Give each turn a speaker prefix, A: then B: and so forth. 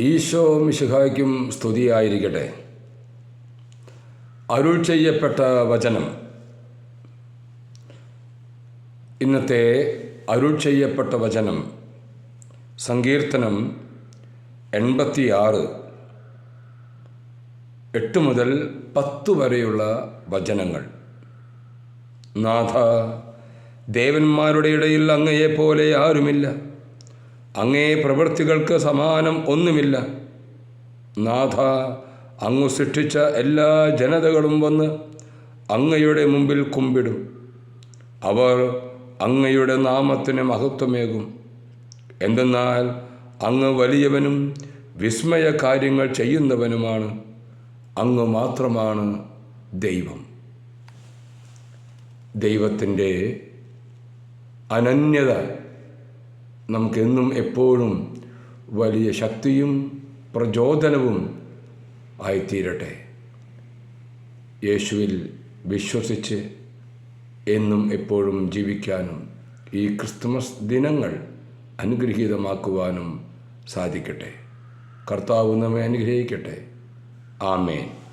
A: ഈശോ മിശിഹായ്ക്കും സ്തുതിയായിരിക്കട്ടെ. അരുൾ ചെയ്യപ്പെട്ട വചനം. ഇന്നത്തെ അരുൾ ചെയ്യപ്പെട്ട വചനം. സങ്കീർത്തനം എൺപത്തിയാറ്. എട്ട് മുതൽ പത്ത് വരെയുള്ള വചനങ്ങൾ. നാഥ ദേവന്മാരുടെ ഇടയിൽ അങ്ങയെപ്പോലെ ആരുമില്ല. അങ്ങേ പ്രവൃത്തികൾക്ക് സമാനം ഒന്നുമില്ല. നാഥ അങ്ങു സൃഷ്ടിച്ച എല്ലാ ജനതകളും വന്ന് അങ്ങയുടെ മുമ്പിൽ കുമ്പിടും. അവർ അങ്ങയുടെ നാമത്തിന് മഹത്വമേകും. എന്തെന്നാൽ അങ്ങ് വലിയവനും വിസ്മയ കാര്യങ്ങൾ ചെയ്യുന്നവനുമാണ്. അങ്ങ് മാത്രമാണ് ദൈവം. ദൈവത്തിന്റെ അനന്യത നമുക്കെന്നും എപ്പോഴും വലിയ ശക്തിയും പ്രചോദനവും ആയിത്തീരട്ടെ. യേശുവിൽ വിശ്വസിച്ച് എന്നും എപ്പോഴും ജീവിക്കാനും ഈ ക്രിസ്തുമസ് ദിനങ്ങൾ അനുഗ്രഹീതമാക്കുവാനും സാധിക്കട്ടെ. കർത്താവ് നമ്മെ അനുഗ്രഹിക്കട്ടെ. ആമേൻ.